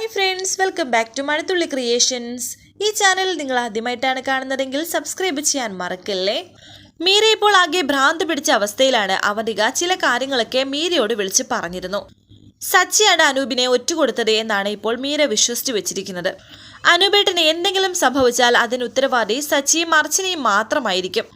Hi friends welcome back to Mazhathulli creations ഈ channel നിങ്ങൾ ആദ്യമായിട്ടാണ് കാണുന്നതെങ്കിൽ സബ്സ്ക്രൈബ് ചെയ്യാൻ മറക്കല്ലേ? മീര ഇപ്പോൾ ആകെ ഭ്രാന്ത് പിടിച്ച അവസ്ഥയിലാണ് അവധിക ചില കാര്യങ്ങളൊക്കെ മീരയോട് വിളിച്ച് പറഞ്ഞിരുന്നു. സച്ചിയാണ് അനൂപിനെ ഒറ്റുകൊടുത്തത് എന്നാണ് ഇപ്പോൾ മീര വിശ്വസിച്ചു വെച്ചിരിക്കുന്നത്. അനൂപേട്ടന് എന്തെങ്കിലും സംഭവിച്ചാൽ അതിന് ഉത്തരവാദി സച്ചിയും അർച്ചനയും മാത്രമായിരിക്കും.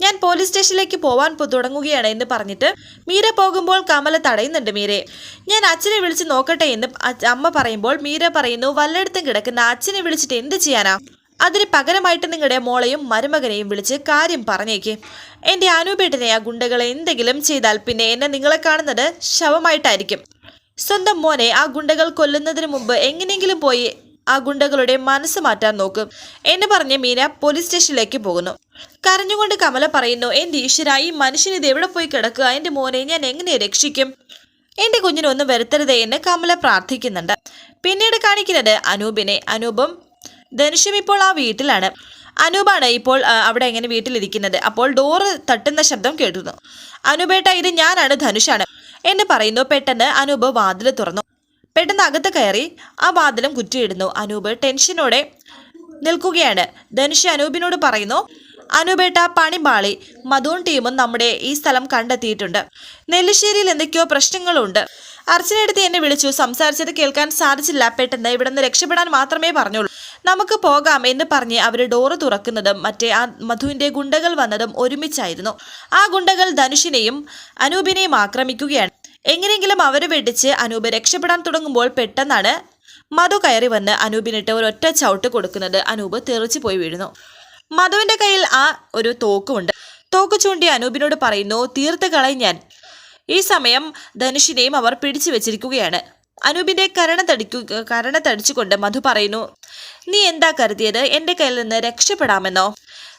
ഞാൻ പോലീസ് സ്റ്റേഷനിലേക്ക് പോവാൻ തുടങ്ങുകയാണ് എന്ന് പറഞ്ഞിട്ട് മീര പോകുമ്പോൾ കമല തടയുന്നുണ്ട് മീരയെ ഞാൻ അച്ഛനെ വിളിച്ച് നോക്കട്ടെ എന്ന് അമ്മ പറയുമ്പോൾ മീര പറയുന്നു വല്ലയിടത്തും കിടക്കുന്ന അച്ഛനെ വിളിച്ചിട്ട് എന്ത് ചെയ്യാനാ? അതിന് പകരമായിട്ട് നിങ്ങളുടെ മോളെയും മരുമകനെയും വിളിച്ച് കാര്യം പറഞ്ഞേക്ക്. എന്റെ അനുപേട്ടനെ ആ ഗുണ്ടകളെ എന്തെങ്കിലും ചെയ്താൽ പിന്നെ എന്നെ നിങ്ങളെ കാണുന്നത് ശവമായിട്ടായിരിക്കും. സ്വന്തം മോനെ ആ ഗുണ്ടകൾ കൊല്ലുന്നതിന് മുമ്പ് എങ്ങനെയെങ്കിലും പോയി ആ ഗുണ്ടകളുടെ മനസ്സ് മാറ്റാൻ നോക്കും എന്ന് പറഞ്ഞ് മീന പോലീസ് സ്റ്റേഷനിലേക്ക് പോകുന്നു. കരഞ്ഞുകൊണ്ട് കമല പറയുന്നു എന്റെ ഈശ്വര ഈ മനുഷ്യൻ ഇത് എവിടെ പോയി കിടക്കുക? എന്റെ മോനെ ഞാൻ എങ്ങനെ രക്ഷിക്കും? എന്റെ കുഞ്ഞിനൊന്നും വരുത്തരുതേ എന്ന് കമല പ്രാർത്ഥിക്കുന്നുണ്ട്. പിന്നീട് കാണിക്കുന്നത് അനൂപിനെ. അനൂപും ധനുഷും ഇപ്പോൾ ആ വീട്ടിലാണ്. അനൂപാണ് ഇപ്പോൾ അവിടെ എങ്ങനെ വീട്ടിലിരിക്കുന്നത്. അപ്പോൾ ഡോറ് തട്ടുന്ന ശബ്ദം കേട്ടുന്നു അനൂപേട്ട ഇത് ഞാനാണ് ധനുഷാണ് എന്ന് പറയുന്നു. പെട്ടെന്ന് അനൂപ് വാതിൽ തുറന്നു. പെട്ടെന്ന് അകത്ത് കയറി ആ വാതിലും കുറ്റിയിടുന്നു. അനൂപ് ടെൻഷനോടെ നിൽക്കുകയാണ്. ധനുഷ് അനൂപിനോട് പറയുന്നു അനൂപേട്ട പണിപാളി മധുവും ടീമും നമ്മുടെ ഈ സ്ഥലം കണ്ടെത്തിയിട്ടുണ്ട്. നെല്ലിശ്ശേരിയിൽ എന്തൊക്കെയോ പ്രശ്നങ്ങളുണ്ട്. അർച്ചനയെടുത്ത് എന്നെ വിളിച്ചു. സംസാരിച്ചത് കേൾക്കാൻ സാധിച്ചില്ല. പെട്ടെന്ന് ഇവിടെ നിന്ന് രക്ഷപ്പെടാൻ മാത്രമേ പറഞ്ഞുള്ളൂ. നമുക്ക് പോകാം എന്ന് പറഞ്ഞ് അവർ ഡോറ് തുറക്കുന്നതും മറ്റേ ആ മധുവിന്റെ ഗുണ്ടകൾ വന്നതും ഒരുമിച്ചായിരുന്നു. ആ ഗുണ്ടകൾ ധനുഷിനെയും അനൂപിനെയും ആക്രമിക്കുകയാണ്. എങ്ങനെയെങ്കിലും അവരെ വെടിച്ച് അനൂപ് രക്ഷപ്പെടാൻ തുടങ്ങുമ്പോൾ പെട്ടെന്നാണ് മധു കയറി വന്ന് അനൂപിനിട്ട് ഒരൊറ്റ ചവിട്ട് കൊടുക്കുന്നത്. അനൂപ് തെറിച്ചു പോയി വീഴുന്നു. മധുവിന്റെ കയ്യിൽ ആ ഒരു തോക്കുമുണ്ട്. തോക്ക് ചൂണ്ടി അനൂപിനോട് പറയുന്നു തീർത്ത് കളയും ഞാൻ. ഈ സമയം ധനുഷിനെയും അവർ പിടിച്ചു വെച്ചിരിക്കുകയാണ്. അനൂപിന്റെ കരണ തടിക്കു കരണ തടിച്ചുകൊണ്ട് മധു പറയുന്നു നീ എന്താ കരുതിയത്? എന്റെ കയ്യിൽ നിന്ന് രക്ഷപ്പെടാമെന്നോ?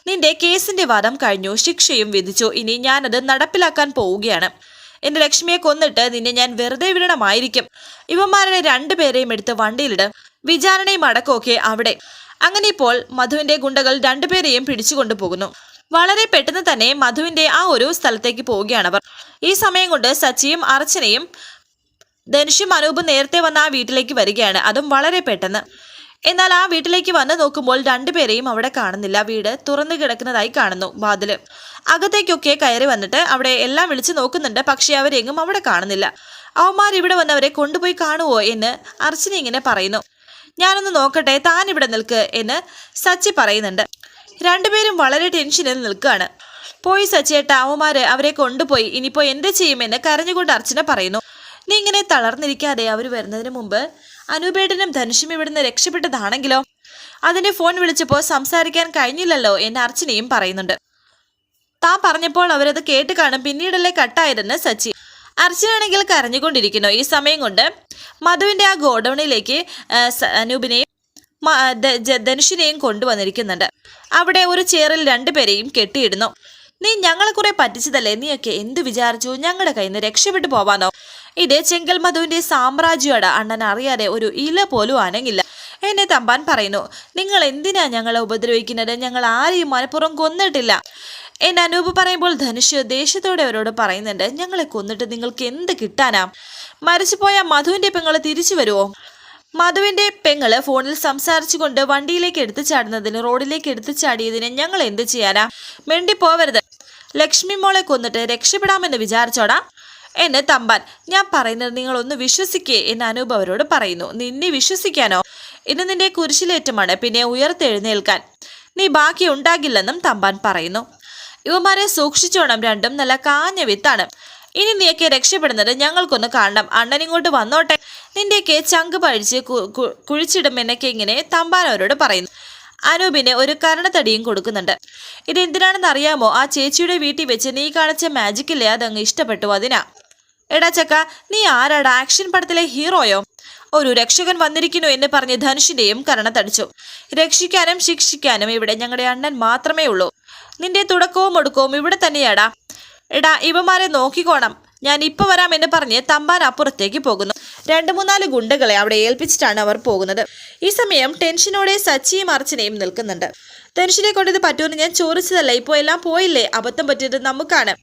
നിന്റെ കേസിന്റെ വാദം കഴിഞ്ഞു ശിക്ഷയും വിധിച്ചു. ഇനി ഞാനത് നടപ്പിലാക്കാൻ പോവുകയാണ്. എന്റെ ലക്ഷ്മിയെ കൊന്നിട്ട് നിന്നെ ഞാൻ വെറുതെ വിടണമായിരിക്കും. ഇവന്മാരുടെ രണ്ടുപേരെയും എടുത്ത് വണ്ടിയിലിട്. വിചാരണയും അടക്കമൊക്കെ അവിടെ. അങ്ങനെ ഇപ്പോൾ മധുവിന്റെ ഗുണ്ടകൾ രണ്ടുപേരെയും പിടിച്ചുകൊണ്ടു പോകുന്നു വളരെ പെട്ടെന്ന് തന്നെ മധുവിന്റെ ആ ഒരു സ്ഥലത്തേക്ക് പോവുകയാണ് അവർ. ഈ സമയം കൊണ്ട് സച്ചിയും അർച്ചനയും ധനുഷും അനൂപ് നേരത്തെ വന്ന ആ വീട്ടിലേക്ക് വരികയാണ്. അതും വളരെ പെട്ടെന്ന്. എന്നാൽ ആ വീട്ടിലേക്ക് വന്ന് നോക്കുമ്പോൾ രണ്ടുപേരെയും അവിടെ കാണുന്നില്ല. വീട് തുറന്നു കിടക്കുന്നതായി കാണുന്നു വാതിൽ. അകത്തേക്കൊക്കെ കയറി വന്നിട്ട് അവിടെ എല്ലാം വിളിച്ചു നോക്കുന്നുണ്ട്. പക്ഷേ അവരെങ്ങും അവിടെ കാണുന്നില്ല. അവന്മാർ ഇവിടെ വന്നവരെ കൊണ്ടുപോയി കാണുവോ എന്ന് അർച്ചന ഇങ്ങനെ പറയുന്നു. ഞാനൊന്ന് നോക്കട്ടെ താൻ ഇവിടെ നിൽക്ക് എന്ന് സച്ചി പറയുന്നുണ്ട്. രണ്ടുപേരും വളരെ ടെൻഷനിൽ നിൽക്കുകയാണ്. പോയി സച്ചേട്ട അവന്മാര് അവരെ കൊണ്ടുപോയി. ഇനിയിപ്പോ എന്ത് ചെയ്യുമെന്ന് കരഞ്ഞുകൊണ്ട് അർച്ചന പറയുന്നു. നീ ഇങ്ങനെ തളർന്നിരിക്കാതെ അവർ വരുന്നതിന് മുമ്പ് അനൂപേട്ടനും ധനുഷും ഇവിടുന്ന് രക്ഷപ്പെട്ടതാണെങ്കിലോ? അതിനെ ഫോൺ വിളിച്ചപ്പോൾ സംസാരിക്കാൻ കഴിഞ്ഞില്ലല്ലോ എന്ന് അർച്ചനയും പറയുന്നുണ്ട്. താൻ പറഞ്ഞപ്പോൾ അവരത് കേട്ട് കാണും പിന്നീടല്ലേ കട്ടായതെന്ന് സച്ചി. അർച്ചനാണെങ്കിൽ കരഞ്ഞുകൊണ്ടിരിക്കുന്നു. ഈ സമയം കൊണ്ട് മധുവിന്റെ ആ ഗോഡൌണിലേക്ക് അനൂപിനെയും ധനുഷിനെയും കൊണ്ടുവന്നിരിക്കുന്നുണ്ട്. അവിടെ ഒരു ചെയറിൽ രണ്ടുപേരെയും കെട്ടിയിടുന്നു. നീ ഞങ്ങളെ കുറെ പറ്റിച്ചതല്ലേ? നീയൊക്കെ എന്ത് വിചാരിച്ചു? ഞങ്ങളുടെ കയ്യിൽ നിന്ന് രക്ഷപ്പെട്ടു പോവാനോ? ഇത് ചെങ്കൽ മധുവിന്റെ സാമ്രാജ്യമാണ് അണ്ണൻ അറിയാതെ ഒരു ഇല പോലും അനങ്ങില്ല. എന്നെ തമ്പാൻ പറയുന്നു നിങ്ങൾ എന്തിനാ ഞങ്ങളെ ഉപദ്രവിക്കുന്നത്? ഞങ്ങൾ ആരെയും മനഃപൂർവം കൊന്നിട്ടില്ല. എന്നെ അനൂപ് പറയുമ്പോൾ ധനുഷ് ദേഷ്യത്തോടെ അവരോട് പറയുന്നുണ്ട് ഞങ്ങളെ കൊന്നിട്ട് നിങ്ങൾക്ക് എന്ത് കിട്ടാനാ? മരിച്ചുപോയ മധുവിന്റെ പെങ്ങളെ തിരിച്ചു വരുമോ മധുവിന്റെ പെങ്ങൾ ഫോണിൽ സംസാരിച്ചുകൊണ്ട് വണ്ടിയിലേക്ക് എടുത്തു ചാടുന്നതിന് റോഡിലേക്ക് എടുത്തു ചാടിയതിന് ഞങ്ങൾ എന്ത് ചെയ്യാനാ? മെണ്ടി പോവരുത് ലക്ഷ്മി മോളെ കൊന്നിട്ട് രക്ഷപ്പെടാമെന്ന് വിചാരിച്ചോടാ? എന്ന് തമ്പാൻ ഞാൻ പറയുന്നത് നിങ്ങൾ ഒന്ന് വിശ്വസിക്കേ എന്ന് അനൂപ് അവരോട് പറയുന്നു. നിന്നെ വിശ്വസിക്കാനോ? ഇന്ന് നിന്റെ കുരിശിലേറ്റമാണ് പിന്നെ ഉയർത്തെഴുന്നേൽക്കാൻ. നീ ബാക്കി ഉണ്ടാകില്ലെന്നും തമ്പാൻ പറയുന്നു. യുവമാരെ സൂക്ഷിച്ചോണം രണ്ടും നല്ല കാഞ്ഞ വിത്താണ്. ഇനി നീയൊക്കെ രക്ഷപ്പെടുന്നത് ഞങ്ങൾക്കൊന്ന് കാണണം. അണ്ണൻ ഇങ്ങോട്ട് വന്നോട്ടെ. നിന്റെയൊക്കെ ചങ്ക് പഴിച്ച് കുഴിച്ചിടും എന്നൊക്കെ ഇങ്ങനെ തമ്പാൻ അവരോട് പറയുന്നു. അനൂപിന് ഒരു കരണത്തടിയും കൊടുക്കുന്നുണ്ട്. ഇതെന്തിനാണെന്ന് അറിയാമോ ആ ചേച്ചിയുടെ വീട്ടിൽ വെച്ച് നീ കാണിച്ച മാജിക്കില്ലേ അതങ്ങ് ഇഷ്ടപ്പെട്ടു അതിനാ. എടാ ചക്ക നീ ആരാടാ? ആക്ഷൻ പടത്തിലെ ഹീറോയോ? ഒരു രക്ഷകൻ വന്നിരിക്കുന്നു എന്ന് പറഞ്ഞ് ധനുഷിന്റെയും കരണത്തടിച്ചു രക്ഷിക്കാനും ശിക്ഷിക്കാനും ഇവിടെ ഞങ്ങളുടെ അണ്ണൻ മാത്രമേ ഉള്ളൂ. നിന്റെ തുടക്കവും ഒടുക്കവും ഇവിടെ തന്നെയാടാ. എടാ ഇവമാരെ നോക്കിക്കോണം. ഞാൻ ഇപ്പൊ വരാം എന്ന് പറഞ്ഞ് തമ്പാൻ അപ്പുറത്തേക്ക് പോകുന്നു. രണ്ട് മൂന്നാൽ ഗുണ്ടകളെ അവിടെ ഏൽപ്പിച്ചിട്ടാണ് അവർ പോകുന്നത്. ഈ സമയം ടെൻഷനോടെ സച്ചിയും അർച്ചനയും നിൽക്കുന്നുണ്ട്. ധനുഷിനെ കൊണ്ട് ഇത് പറ്റുമെന്ന് ഞാൻ ചോദിച്ചതല്ല. ഇപ്പോൾ എല്ലാം പോയില്ലേ? അബദ്ധം പറ്റിയത് നമുക്കാണ്.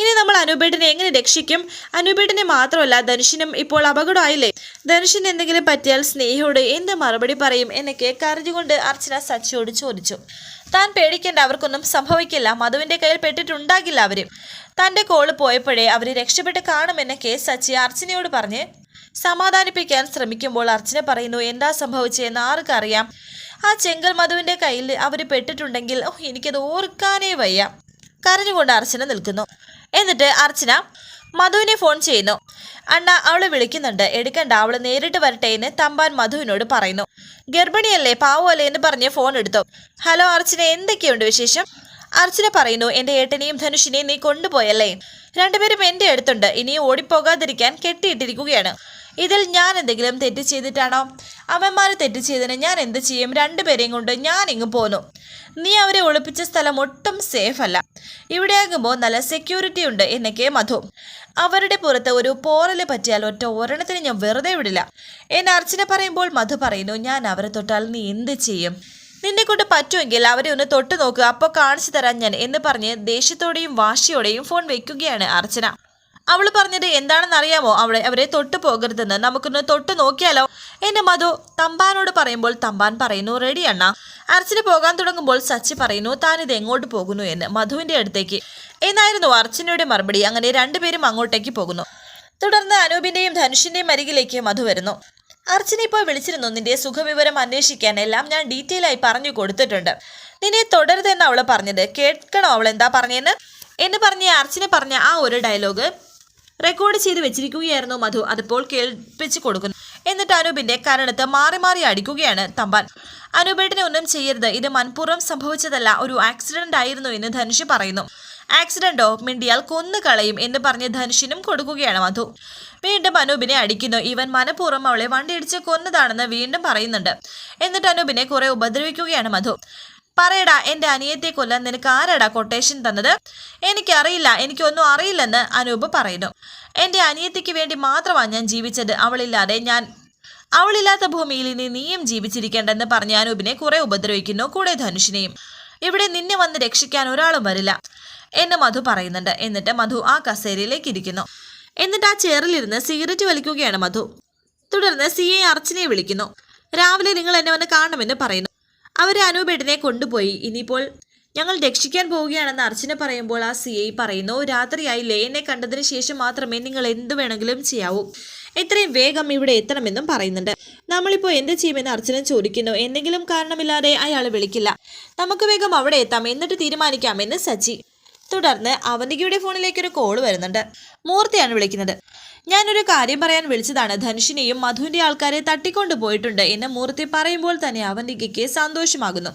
ഇനി നമ്മൾ അനുപേട്ടനെ എങ്ങനെ രക്ഷിക്കും? അനുപേട്ടനെ മാത്രമല്ല ധനുഷിനും ഇപ്പോൾ അപകടമായില്ലേ? ധനുഷിന് എന്തെങ്കിലും പറ്റിയാൽ സ്നേഹയോട് എന്ത് മറുപടി പറയും എന്നൊക്കെ കരഞ്ഞുകൊണ്ട് അർച്ചന സച്ചിയോട് ചോദിച്ചു. താൻ പേടിക്കേണ്ട അവർക്കൊന്നും സംഭവിക്കില്ല. മധുവിന്റെ കയ്യിൽ പെട്ടിട്ടുണ്ടാകില്ല അവർ. തന്റെ കോൾ പോയപ്പോഴേ അവർ രക്ഷപ്പെട്ട് കാണുമെന്നൊക്കെ സച്ചി അർച്ചനയോട് പറഞ്ഞ് സമാധാനിപ്പിക്കാൻ ശ്രമിക്കുമ്പോൾ അർച്ചന പറയുന്നു എന്താ സംഭവിച്ചതെന്ന് ആർക്കറിയാം. ആ ചെങ്കൽ മധുവിന്റെ കയ്യിൽ അവർ പെട്ടിട്ടുണ്ടെങ്കിൽ ഓ എനിക്കത് ഓർക്കാനേ വയ്യ. കരഞ്ഞുകൊണ്ട് അർച്ചന നിൽക്കുന്നു. എന്നിട്ട് അർച്ചന മധുവിനെ ഫോൺ ചെയ്യുന്നു. അണ്ണ അവളെ വിളിക്കുന്നുണ്ട്. എടുക്കണ്ട. അവൾ നേരിട്ട് വരട്ടെ എന്ന് തമ്പാൻ മധുവിനോട് പറയുന്നു. ഗർഭിണിയല്ലേ പാവമല്ലേ എന്ന് പറഞ്ഞ് ഫോൺ എടുത്തു. ഹലോ അർച്ചന എന്തൊക്കെയുണ്ട് വിശേഷം? അർച്ചന പറയുന്നു എന്റെ ഏട്ടനെയും ധനുഷിനെയും നീ കൊണ്ടുപോയല്ലേ. രണ്ടുപേരും എന്റെ അടുത്തുണ്ട്. ഇനിയും ഓടിപ്പോകാതിരിക്കാൻ കെട്ടിയിട്ടിരിക്കുകയാണ്. ഇതിൽ ഞാൻ എന്തെങ്കിലും തെറ്റ് ചെയ്തിട്ടാണോ? അമ്മമാർ തെറ്റ് ചെയ്തതിന് ഞാൻ എന്ത് ചെയ്യും? രണ്ടുപേരെയും കൊണ്ട് ഞാൻ ഇങ്ങ് പോന്നു. നീ അവരെ ഒളിപ്പിച്ച സ്ഥലം ഒട്ടും സേഫ് അല്ല. ഇവിടെയാകുമ്പോൾ നല്ല സെക്യൂരിറ്റി ഉണ്ട് എന്നൊക്കെ മധു. അവരുടെ പുറത്ത് ഒരു പോറൽ പറ്റിയാൽ ഒറ്റ ഒരെണ്ണത്തിന് ഞാൻ വെറുതെ വിടില്ല. എന്നെ അർച്ചന പറയുമ്പോൾ മധു പറയുന്നു ഞാൻ അവരെ തൊട്ടാൽ നീ എന്ത് ചെയ്യും? നിന്നെ കൊണ്ട് പറ്റുമെങ്കിൽ അവരെ ഒന്ന് തൊട്ടു നോക്കുക അപ്പോൾ കാണിച്ചു തരാൻ ഞാൻ എന്ന് പറഞ്ഞ് ദേഷ്യത്തോടെയും വാശിയോടെയും ഫോൺ വെക്കുകയാണ് അർച്ചന. അവൾ പറഞ്ഞത് എന്താണെന്ന് അറിയാമോ അവളെ അവരെ തൊട്ടു പോകരുതെന്ന്. നമുക്കൊന്ന് തൊട്ട് നോക്കിയാലോ? എന്റെ മധു തമ്പാനോട് പറയുമ്പോൾ തമ്പാൻ പറയുന്നു റെഡി അണ്ണ. അർച്ചന പോകാൻ തുടങ്ങുമ്പോൾ സച്ചി പറയുന്നു താൻ ഇത് എങ്ങോട്ട് പോകുന്നു? എന്ന് മധുവിന്റെ അടുത്തേക്ക്. എന്നായിരുന്നു അർച്ചനയുടെ മറുപടി. അങ്ങനെ രണ്ടുപേരും അങ്ങോട്ടേക്ക് പോകുന്നു. തുടർന്ന് അനൂപിന്റെയും ധനുഷിന്റെയും അരികിലേക്ക് മധു വരുന്നു. അർച്ചന ഇപ്പോൾ വിളിച്ചിരുന്നു നിന്റെ സുഖവിവരം അന്വേഷിക്കാൻ എല്ലാം ഞാൻ ഡീറ്റെയിൽ ആയി പറഞ്ഞു കൊടുത്തിട്ടുണ്ട്. നിന്നെ തുടരുതെന്ന് അവൾ പറഞ്ഞത്. കേൾക്കണോ അവൾ എന്താ പറഞ്ഞെന്ന്? എന്ന് പറഞ്ഞ അർച്ചന പറഞ്ഞ ആ ഒരു ഡയലോഗ് റെക്കോർഡ് ചെയ്ത് വെച്ചിരിക്കുകയായിരുന്നു മധു. അതിപ്പോൾ കേൾപ്പിച്ചു കൊടുക്കുന്നു. എന്നിട്ട് അനൂപിന്റെ കരണത്ത് മാറി മാറി അടിക്കുകയാണ് തമ്പാൻ. അനൂപേട്ടിനെ ഒന്നും ചെയ്യരുത്. ഇത് മനഃപൂർവം സംഭവിച്ചതല്ല. ഒരു ആക്സിഡന്റ് ആയിരുന്നു എന്ന് ധനുഷ് പറയുന്നു. ആക്സിഡന്റോ മിണ്ടിയാൽ കൊന്നു കളയും എന്ന് പറഞ്ഞ് ധനുഷിനും കൊടുക്കുകയാണ് മധു. വീണ്ടും അനൂപിനെ അടിക്കുന്നു. ഇവൻ മനഃപൂർവം അവളെ വണ്ടിയിടിച്ച് കൊന്നതാണെന്ന് വീണ്ടും പറയുന്നുണ്ട്. എന്നിട്ട് അനൂപിനെ കുറെ ഉപദ്രവിക്കുകയാണ് മധു. പറയടാ എന്റെ അനിയത്തെ കൊല്ലാൻ നിനക്ക് ആരാടാ കൊട്ടേഷൻ തന്നത്? എനിക്കറിയില്ല എനിക്കൊന്നും അറിയില്ലെന്ന് അനൂപ് പറയുന്നു. എന്റെ അനിയത്തിക്ക് വേണ്ടി മാത്രമാണ് ഞാൻ ജീവിച്ചത് അവളില്ലാതെ ഞാൻ അവളില്ലാത്ത ഭൂമിയിൽ ഇനി നീയും ജീവിച്ചിരിക്കേണ്ടെന്ന് പറഞ്ഞ അനൂപിനെ കുറെ ഉപദ്രവിക്കുന്നു കൂടെ ധനുഷിനെയും. ഇവിടെ നിന്നെ വന്ന് രക്ഷിക്കാൻ ഒരാളും വരില്ല എന്ന് മധു പറയുന്നുണ്ട്. എന്നിട്ട് മധു ആ കസേരയിലേക്ക് ഇരിക്കുന്നു. എന്നിട്ട് ആ ചെയറിലിരുന്ന് സിഗരറ്റ് വലിക്കുകയാണ് മധു. തുടർന്ന് സി എ അർച്ചനയെ വിളിക്കുന്നു. രാവിലെ നിങ്ങൾ എന്നെ വന്ന് കാണണമെന്ന് പറയുന്നു. അവർ അനൂപേട്ടനെ കൊണ്ടുപോയി. ഇനിയിപ്പോൾ ഞങ്ങൾ രക്ഷിക്കാൻ പോവുകയാണെന്ന് അർച്ചന പറയുമ്പോൾ ആ സി ഐ പറയുന്നു രാത്രിയായില്ലേ എന്നെ കണ്ടതിന് ശേഷം മാത്രമേ നിങ്ങൾ എന്ത് വേണമെങ്കിലും ചെയ്യാവൂ. എത്രയും വേഗം ഇവിടെ എത്തണമെന്നും പറയുന്നുണ്ട്. നമ്മളിപ്പോൾ എന്ത് ചെയ്യുമെന്ന് അർച്ചന ചോദിക്കുന്നു. എന്തെങ്കിലും കാരണമില്ലാതെ അയാൾ വിളിക്കില്ല. നമുക്ക് വേഗം അവിടെ എത്താം. എന്നിട്ട് തീരുമാനിക്കാമെന്ന് സച്ചി. തുടർന്ന് അവന്തികയുടെ ഫോണിലേക്ക് ഒരു കോൾ വരുന്നുണ്ട്. മൂർത്തിയാണ് വിളിക്കുന്നത്. ഞാനൊരു കാര്യം പറയാൻ വിളിച്ചതാണ്. ധനുഷിനെയും മധുവിന്റെ ആൾക്കാരെ തട്ടിക്കൊണ്ടു പോയിട്ടുണ്ട് എന്ന് മൂർത്തി പറയുമ്പോൾ തന്നെ അവന്തികയ്ക്ക് സന്തോഷമാകുന്നു.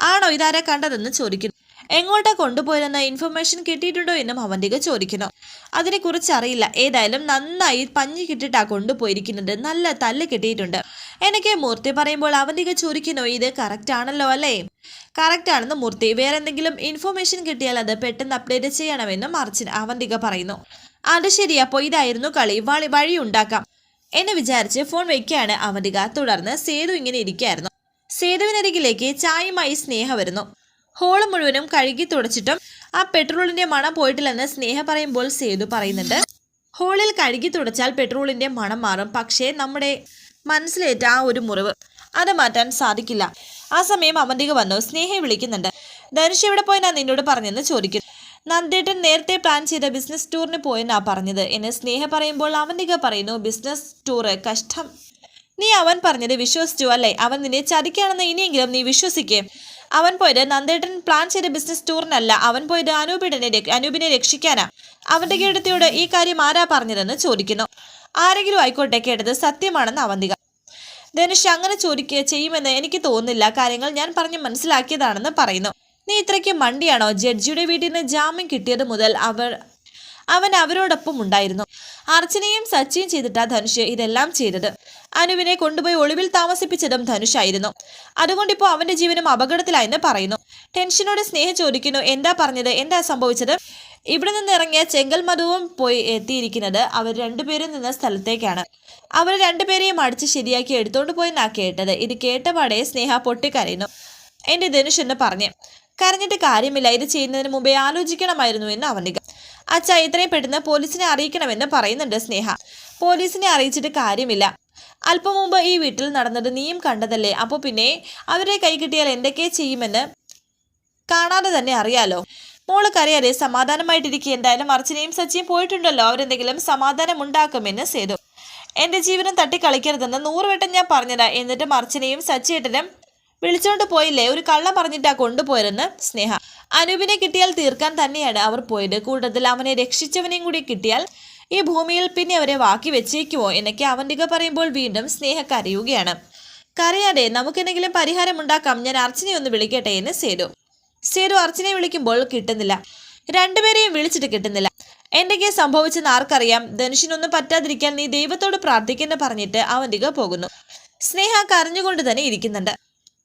ആണോ ഇതാരെ കണ്ടതെന്ന് ചോദിക്കുന്നു. എങ്ങോട്ടാ കൊണ്ടുപോയതെന്ന ഇൻഫർമേഷൻ കിട്ടിയിട്ടുണ്ടോ എന്നും അവന്തിക ചോദിക്കുന്നു. അതിനെക്കുറിച്ച് അറിയില്ല. ഏതായാലും നന്നായി പഞ്ഞി കിട്ടിട്ടാ കൊണ്ടുപോയിരിക്കുന്നത്. നല്ല തല്ല് കിട്ടിയിട്ടുണ്ട്. എനിക്ക് മൂർത്തി പറയുമ്പോൾ അവന്തിക ചോദിക്കുന്നു ഇത് കറക്റ്റ് ആണല്ലോ അല്ലേ? കറക്റ്റ് ആണെന്ന് മൂർത്തി. വേറെ എന്തെങ്കിലും ഇൻഫർമേഷൻ കിട്ടിയാൽ അത് പെട്ടെന്ന് അപ്ഡേറ്റ് ചെയ്യണമെന്നും അർച്ചന അവന്തിക പറയുന്നു. അത് ശരി അപ്പോൾ ഇതായിരുന്നു കളി. വളി വഴി ഉണ്ടാക്കാം എന്ന് വിചാരിച്ച് ഫോൺ വെക്കുകയാണ് അവന്തിക തുടർന്ന് സേതു ഇങ്ങനെ ഇരിക്കുകയായിരുന്നു. സേതുവിനരികിലേക്ക് ചായയുമായി സ്നേഹ വരുന്നു. ഹോൾ മുഴുവനും കഴുകി തുടച്ചിട്ടും ആ പെട്രോളിന്റെ മണം പോയിട്ടില്ലെന്ന് സ്നേഹ പറയുമ്പോൾ സേതു പറയുന്നുണ്ട്. ഹോളിൽ കഴുകി തുടച്ചാൽ പെട്രോളിന്റെ മണം മാറും. പക്ഷേ നമ്മുടെ മനസ്സിലേറ്റ ആ ഒരു മുറിവ് അത് മാറ്റാൻ സാധിക്കില്ല. ആ സമയം അവന്തിക വന്നു. സ്നേഹയെ വിളിക്കുന്നുണ്ട്. ധനുഷ് എവിടെ പോയെന്നാ നിന്നോട് പറഞ്ഞെന്ന് ചോദിക്കുന്നു. നന്ദേട്ടൻ നേരത്തെ പ്ലാൻ ചെയ്ത ബിസിനസ് ടൂറിന് പോയെന്നാ പറഞ്ഞത്. എന്നെ സ്നേഹ പറയുമ്പോൾ അവന്തിക പറയുന്നു ബിസിനസ് ടൂറ് കഷ്ടം. നീ അവൻ പറഞ്ഞത് വിശ്വസിച്ചു അല്ലേ? അവൻ നിന്നെ ചതിക്കാണെന്ന് ഇനിയെങ്കിലും നീ വിശ്വസിക്കേ? അവൻ പോയത് നന്ദേട്ടൻ പ്ലാൻ ചെയ്ത ബിസിനസ് ടൂറിനല്ല അവൻ പോയത് അനൂപിടനെ അനൂപിനെ രക്ഷിക്കാനാ. അവന്റെ കേടത്തിയോട് ഈ കാര്യം ആരാ പറഞ്ഞതെന്ന് ചോദിക്കുന്നു. ആരെങ്കിലും ആയിക്കോട്ടെ കേട്ടത് സത്യമാണെന്ന് അവന്തിക. ധനുഷ് അങ്ങനെ ചോദിക്കുക ചെയ്യുമെന്ന് എനിക്ക് തോന്നുന്നില്ല. കാര്യങ്ങൾ ഞാൻ പറഞ്ഞ് മനസ്സിലാക്കിയതാണെന്ന് പറയുന്നു. നീ ഇത്രയ്ക്ക് മണ്ടിയാണോ? ജഡ്ജിയുടെ വീട്ടിൽ നിന്ന് ജാമ്യം കിട്ടിയത് മുതൽ അവർ അവൻ അവരോടൊപ്പം ഉണ്ടായിരുന്നു. അർച്ചനയും സച്ചിയും ചെയ്തിട്ടാ ധനുഷ് ഇതെല്ലാം ചെയ്തത്. അനുവിനെ കൊണ്ടുപോയി ഒളിവിൽ താമസിപ്പിച്ചതും ധനുഷായിരുന്നു അതുകൊണ്ടിപ്പോ അവന്റെ ജീവനും അപകടത്തിലായെന്ന് പറയുന്നു. ടെൻഷനോടെ സ്നേഹം ചോദിക്കുന്നു എന്താ പറഞ്ഞത്? എന്താ സംഭവിച്ചത്? ഇവിടെ നിന്ന് ഇറങ്ങിയ ചെങ്കൽ മധുവും പോയി എത്തിയിരിക്കുന്നത് അവർ രണ്ടുപേരും നിന്ന സ്ഥലത്തേക്കാണ്. അവർ രണ്ടുപേരെയും അടിച്ച് ശരിയാക്കി എടുത്തോണ്ട് പോയെന്നാ കേട്ടത്. ഇത് കേട്ടപാടെ സ്നേഹ പൊട്ടിക്കരയുന്നു. എന്റെ ധനുഷ് എന്ന് പറഞ്ഞ്. കരഞ്ഞിട്ട് കാര്യമില്ല. ഇത് ചെയ്യുന്നതിന് മുമ്പേ ആലോചിക്കണമായിരുന്നു എന്ന് അവനിക അച്ഛ എത്രയും പെട്ടെന്ന് പോലീസിനെ അറിയിക്കണമെന്ന് പറയുന്നുണ്ട് സ്നേഹ. പോലീസിനെ അറിയിച്ചിട്ട് കാര്യമില്ല. അല്പം മുമ്പ് ഈ വീട്ടിൽ നടന്നത് നീയും കണ്ടതല്ലേ? അപ്പോൾ പിന്നെ അവരെ കൈ കിട്ടിയാൽ എന്തൊക്കെ ചെയ്യുമെന്ന് കാണാതെ തന്നെ അറിയാലോ. മോൾ കരയാതെ സമാധാനമായിട്ടിരിക്കുക എന്തായാലും അർച്ചനയും സച്ചിയും പോയിട്ടുണ്ടല്ലോ. അവരെന്തെങ്കിലും സമാധാനം ഉണ്ടാക്കുമെന്ന് സേതു. എന്റെ ജീവനം തട്ടിക്കളിക്കരുതെന്ന് നൂറുവട്ടം ഞാൻ പറഞ്ഞതാ. എന്നിട്ടും അർച്ചനയും സച്ചിയേട്ടനും വിളിച്ചോണ്ട് പോയില്ലേ? ഒരു കള്ളം പറഞ്ഞിട്ടാ കൊണ്ടുപോയെന്ന് സ്നേഹ. അനൂപിനെ കിട്ടിയാൽ തീർക്കാൻ തന്നെയാണ് അവർ പോയത്. കൂടുതൽ അവനെ രക്ഷിച്ചവനെയും കൂടി കിട്ടിയാൽ ഈ ഭൂമിയിൽ പിന്നെ അവരെ വാക്കി വെച്ചേക്കുമോ എന്നൊക്കെ അവന്തിക പറയുമ്പോൾ വീണ്ടും സ്നേഹ കരയുകയാണ്. കരയാതെ നമുക്കെന്തെങ്കിലും പരിഹാരമുണ്ടാക്കാം ഞാൻ അർച്ചനെ ഒന്ന് വിളിക്കട്ടെ എന്ന് സേതു. സേതു അർച്ചനെ വിളിക്കുമ്പോൾ കിട്ടുന്നില്ല. രണ്ടുപേരെയും വിളിച്ചിട്ട് കിട്ടുന്നില്ല. എന്തൊക്കെ സംഭവിച്ചെന്ന് ആർക്കറിയാം. ധനുഷിനൊന്നും പറ്റാതിരിക്കാൻ നീ ദൈവത്തോട് പ്രാർത്ഥിക്കുന്നു പറഞ്ഞിട്ട് അവന്തിക പോകുന്നു. സ്നേഹ കരഞ്ഞുകൊണ്ട് തന്നെ ഇരിക്കുന്നുണ്ട്.